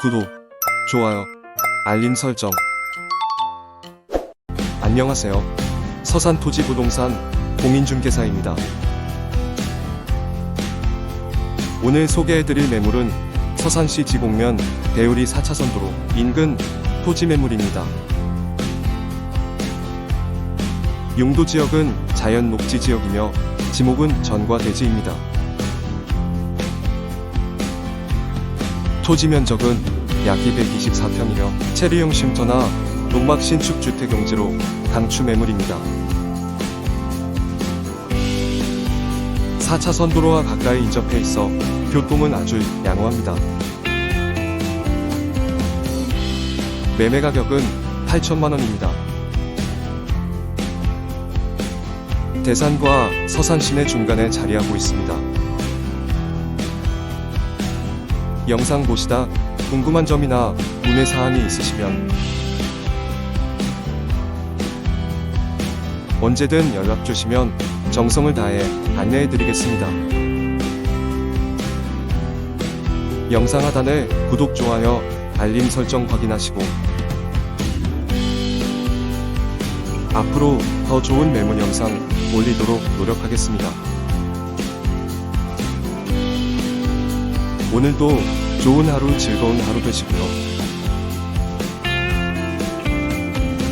구독, 좋아요, 알림 설정. 안녕하세요. 서산 토지 부동산 공인중개사입니다. 오늘 소개해드릴 매물은 서산시 지곡면 대우리 4차선 도로 인근 토지 매물입니다. 용도 지역은 자연 녹지 지역이며 지목은 전과 대지입니다. 토지 면적은 약 224평이며 체리용 쉼터나 농막 신축 주택 용지로 강추 매물입니다. 4차선 도로와 가까이 인접해 있어 교통은 아주 양호합니다. 매매 가격은 8천만 원입니다. 대산과 서산 시내 중간에 자리하고 있습니다. 영상 보시다 궁금한 점이나 문의 사항이 있으시면 언제든 연락 주시면 정성을 다해 안내해 드리겠습니다. 영상 하단에 구독, 좋아요, 알림 설정 확인하시고 앞으로 더 좋은 매물 영상 올리도록 노력하겠습니다. 오늘도 좋은 하루 즐거운 하루 되시고요.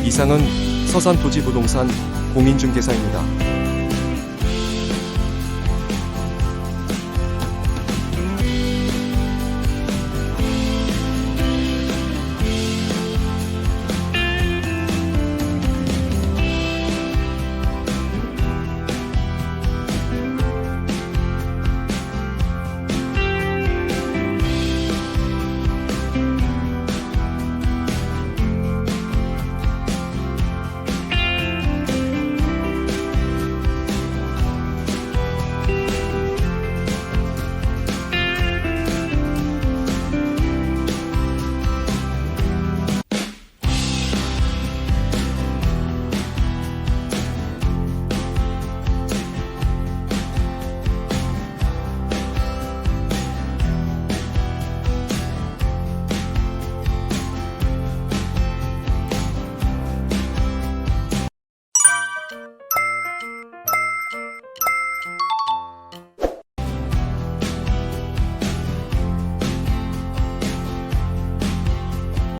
이상은 서산토지 부동산 공인중개사입니다.